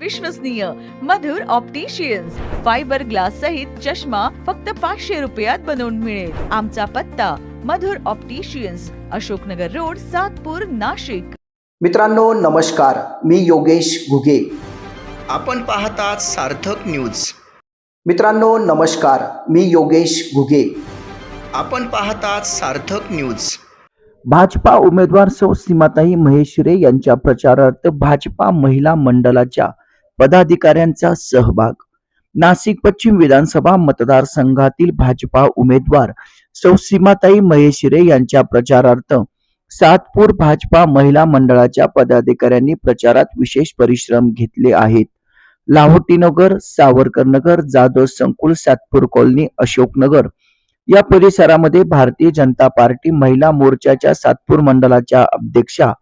विश्वसनीय मधुर opticians fibre glass सहित चष्मा फक्त पाचशे रुपयात बनवून मिळेल. आमचा पत्ता मधुर ऑप्टिशियन्स अशोकनगर रोड सातपूर नाशिक. मित्रांनो नमस्कार. मी योगेश घुगे. आपण पाहतात सार्थक न्यूज मित्रांनो नमस्कार. मी योगेश घुगे. आपण पाहतात सार्थक न्यूज भाजपा उमेदवार सौ सीमाताई महेश्वरे यांच्या प्रचारार्थ भाजपा महिला मंडळाच्या पदाधिकाऱ्यांचा सहभाग. नाशिक पश्चिम विधानसभा मतदारसंघातील भाजपा उमेदवार सौ सीमाताई महेशिरे यांच्या प्रचारार्थ सातपूर भाजपा महिला मंडळाच्या पदाधिकाऱ्यांनी प्रचारात विशेष परिश्रम घेतले आहेत. लाहोटीनगर सावरकरनगर जाधव संकुल सातपूर कॉलनी अशोकनगर या परिसरामध्ये भारतीय जनता पार्टी महिला मोर्चाच्या सातपूर मंडळाच्या अध्यक्षा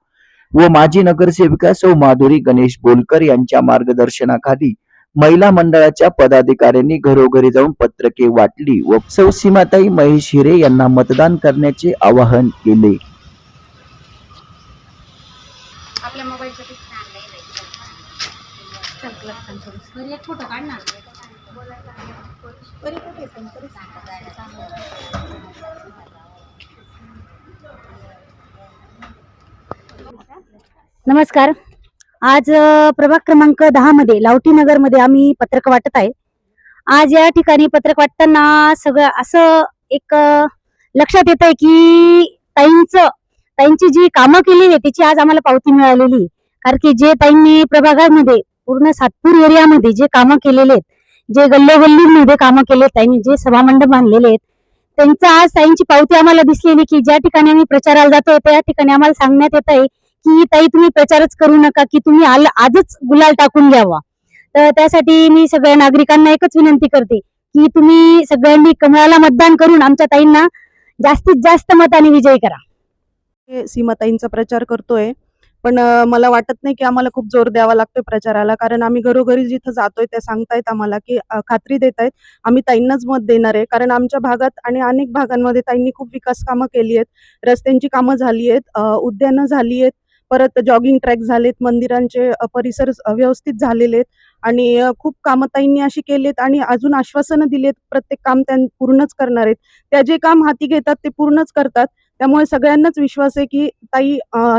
व माजी नगरसेविका सौ माधुरी गणेश बोलकर यांच्या मार्गदर्शनाखाली महिला मंडळाच्या पदाधिकाऱ्यांनी घरोघरी जाऊन पत्रके वाटली व सौ सीमाताई महेश हिरे यांना मतदान करण्याचे आवाहन केले. आपल्या नमस्कार आज प्रभाग क्रमांक दहा मध्ये लावटी नगरमध्ये आम्ही पत्रक वाटत आहे आज या ठिकाणी पत्रक वाटताना सगळं असं एक लक्षात येत आहे की ताईंचं ताईंची जी कामं केलेली आहे त्याची आज आम्हाला पावती मिळालेली आहे. कारण की जे ताईंनी प्रभागामध्ये पूर्ण सातपूर एरियामध्ये जे कामं केलेले आहेत जे गल्लोगल्लीमध्ये कामं केले ताईंनी जे सभामंडप बांधलेले आहेत त्यांचा आज ताईंची पावती आम्हाला दिसलेली की ज्या ठिकाणी आम्ही प्रचाराला जातो त्या ठिकाणी आम्हाला सांगण्यात येत आहे की ताई तुम्ही प्रचारच करू नका की तुम्ही आल आजच गुलाल टाकून घ्यावा. तर त्यासाठी मी सगळ्या नागरिकांना एकच विनंती करते की तुम्ही सगळ्यांनी कमळाला मतदान करून आमच्या ताईंना जास्तीत जास्त मताने विजयी करा. सीमाताईंचा प्रचार करतोय. पण मला वाटत नाही की आम्हाला खूप जोर द्यावा लागतोय प्रचाराला. कारण आम्ही घरोघरी जिथं जातोय त्या सांगतायत आम्हाला की खात्री देत आहेत आम्ही ताईंनाच मत देणार आहे. कारण आमच्या भागात आणि अनेक भागांमध्ये ताईंनी खूप विकास कामं केली आहेत. रस्त्यांची कामं झाली आहेत. उद्यानं झाली आहेत. परत जॉगिंग ट्रॅक झालेत. मंदिरांचे परिसर व्यवस्थित झालेले आहेत. आणि खूप कामं ताईंनी अशी केलेत आणि अजून आश्वासनं दिलेत प्रत्येक काम त्या पूर्णच करणार आहेत. त्या जे काम हाती घेतात ते पूर्णच करतात. त्यामुळे सगळ्यांनाच विश्वास आहे की ताई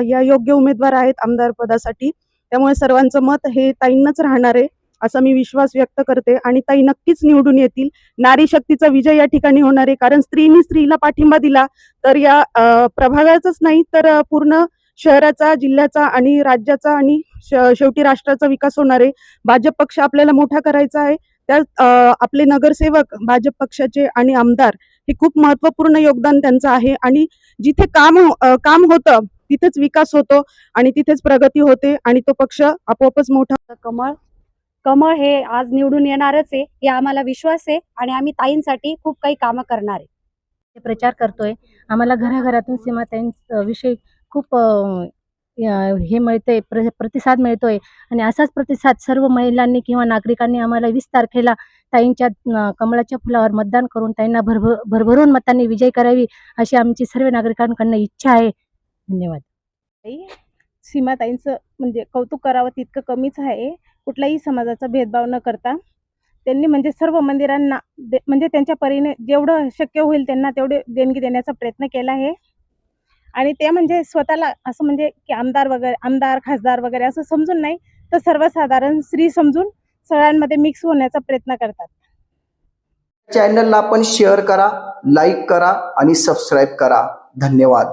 या योग्य उमेदवार आहेत आमदार पदासाठी. त्यामुळे सर्वांचं मत हे ताईंनाच राहणार आहे असा मी विश्वास व्यक्त करते आणि ताई नक्कीच निवडून येतील. नारी शक्तीचा विजय या ठिकाणी होणार आहे कारण स्त्रीनी स्त्रीला पाठिंबा दिला तर या प्रभागाचाच नाही तर पूर्ण शहराचा जिल्ह्याचा आणि राज्याचा आणि शेवटी राष्ट्राचा विकास होणार आहे. भाजप पक्ष आपल्याला मोठा करायचा आहे. त्यात आपले नगरसेवक भाजप पक्षाचे आणि आमदार हे खूप महत्त्वपूर्ण योगदान त्यांचं आहे. आणि जिथे काम हो- अ, काम होतं तिथेच विकास होतो आणि तिथेच प्रगती होते आणि तो पक्ष आपोआपच मोठा कमळ कमळ हे आज निवडून येणारच आहे हे आम्हाला विश्वास आहे आणि आम्ही ताईंसाठी खूप काही कामं करणार आहे. ते प्रचार करतोय. आम्हाला घराघरातून सीमाताईं विषयी खूप हे मिळतंय प्र प्रतिसाद मिळतोय. आणि असाच प्रतिसाद सर्व महिलांनी किंवा नागरिकांनी आम्हाला वीस तारखेला ताईंच्या कमळाच्या फुलावर मतदान करून ताईंना भरभर भरभरून मतांनी विजय करावी अशी आमची सर्व नागरिकांकडनं इच्छा आहे. धन्यवाद. सीमाताईंचं म्हणजे कौतुक करावं तितकं कमीच आहे. कुठलाही समाजाचा भेदभाव न करता त्यांनी म्हणजे सर्व मंदिरांना दे म्हणजे त्यांच्या परीने जेवढं शक्य होईल त्यांना तेवढे देणगी देण्याचा प्रयत्न केला आहे. आणि ते म्हणजे स्वतःला असं म्हणजे की आमदार वगैरे आमदार खासदार वगैरे असं समजून नाही तर सर्वसाधारण स्त्री समजून सगळ्यांमध्ये मिक्स होण्याचा प्रयत्न करतात. चॅनलला आपण शेअर करा लाईक करा आणि सबस्क्राईब करा. धन्यवाद.